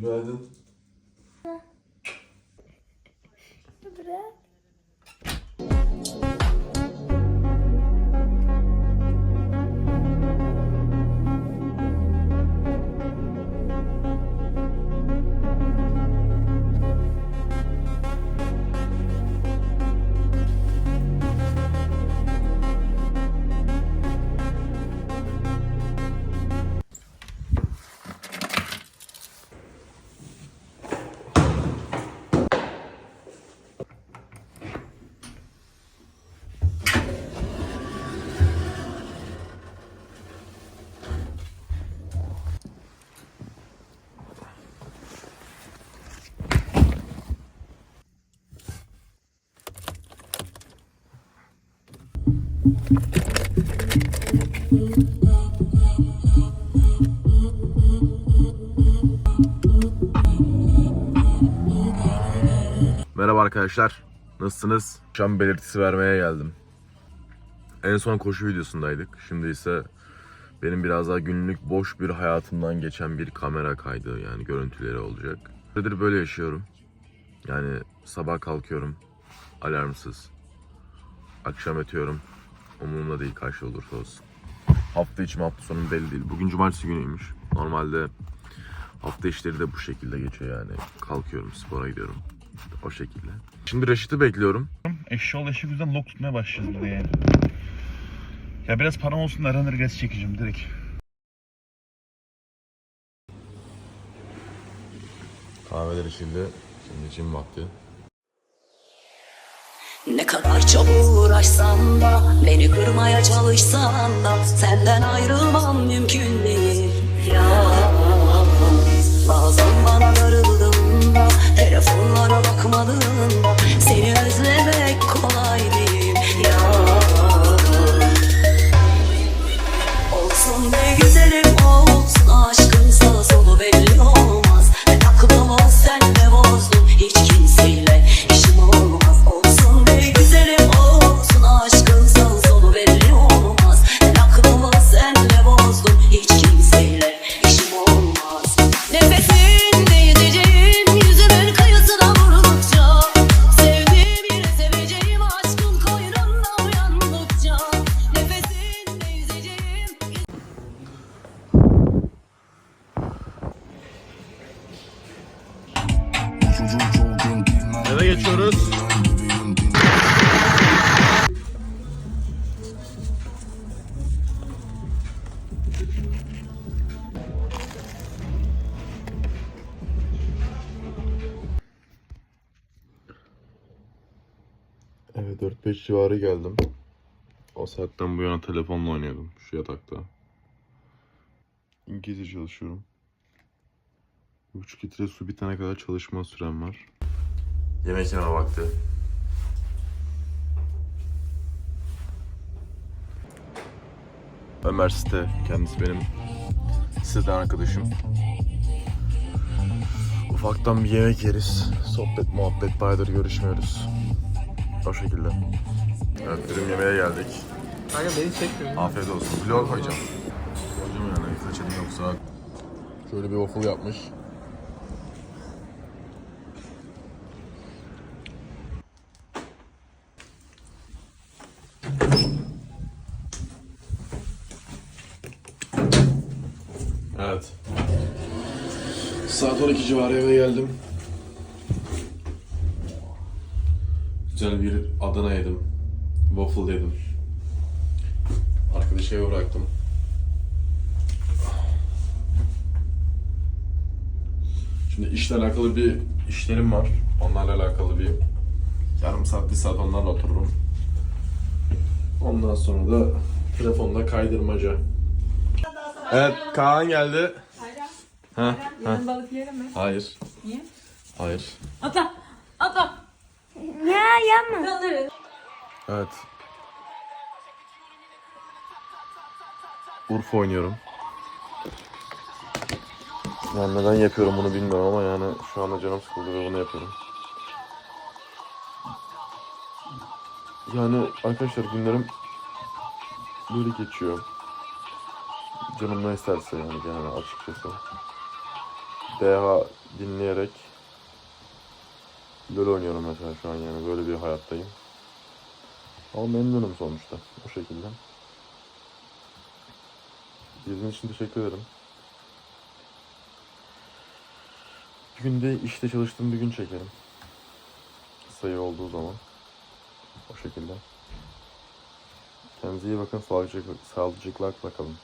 Günaydın. Bırak. Merhaba arkadaşlar. Nasılsınız? Akşam belirtisi vermeye geldim. En son koşu videosundaydık. Şimdi ise benim biraz daha günlük boş bir hayatımdan geçen bir kamera kaydı yani görüntüleri olacak. Nedir böyle yaşıyorum. Yani sabah kalkıyorum alarmsız. Akşam yatıyorum. Umurumda değil kaç olursa olsun. Hafta içi mi hafta sonu belli değil. Bugün cumartesi günüymüş. Normalde hafta işleri de bu şekilde geçiyor yani. Kalkıyorum spora gidiyorum. O şekilde. Şimdi Reşit'i bekliyorum. Eşşoğlu eşek yüzden lok tutmaya başlayacağız burada yani. Ya biraz param olsun da runner gaz çekeceğim direkt. Kahveler içildi. Şimdi için vakti. Kadar çok uğraşsan da Beni kırmaya çalışsan da Senden ayrılmam mümkün değil geçiyoruz. Evet 4-5 civarı geldim. O saatten bu yana telefonla oynuyordum şu yatakta. İngilizce çalışıyorum. 3 litre su bitene kadar çalışma sürem var. Yemek yeme vakti. Ömer Site. Kendisi benim siteden arkadaşım. Ufaktan bir yemek yeriz. Sohbet, muhabbet, bayağıdır görüşmüyoruz. O şekilde. Evet, ürün yemeğe geldik. Kanka beni çekmiyor. Afiyet olsun. Vlog koyacağım. Koyacağım yani. Seçelim yoksa. Şöyle bir waffle yapmış. Evet. Saat 12 civarı eve geldim. Güzel bir Adana yedim. Waffle yedim. Arkadaşı eve bıraktım. Şimdi işle alakalı bir işlerim var. Onlarla alakalı bir yarım saat, bir saat onlarla otururum. Ondan sonra da telefonda kaydırmaca. Evet, Kaan geldi. Ha, ha. Yarın balık yerim mi? Hayır. Niye? Hayır. Ata! Ata! Ya yapma. Kalırız. Evet. Urfa oynuyorum. Yani neden yapıyorum bunu bilmiyorum ama yani şu anda canım sıkıldı ve bunu yapıyorum. Yani arkadaşlar günlerim böyle geçiyor. Canım ne isterse yani yani açıkçası. DH dinleyerek LoL oynuyorum mesela şu an yani böyle bir hayattayım. Ama memnunum sonuçta o şekilde. İzlediğiniz için teşekkür ederim. Bir günde işte çalıştığım bir gün çekerim. Sayı olduğu zaman. O şekilde. Kendinize iyi bakın. Sağlıcakla, sağlıcakla kalın.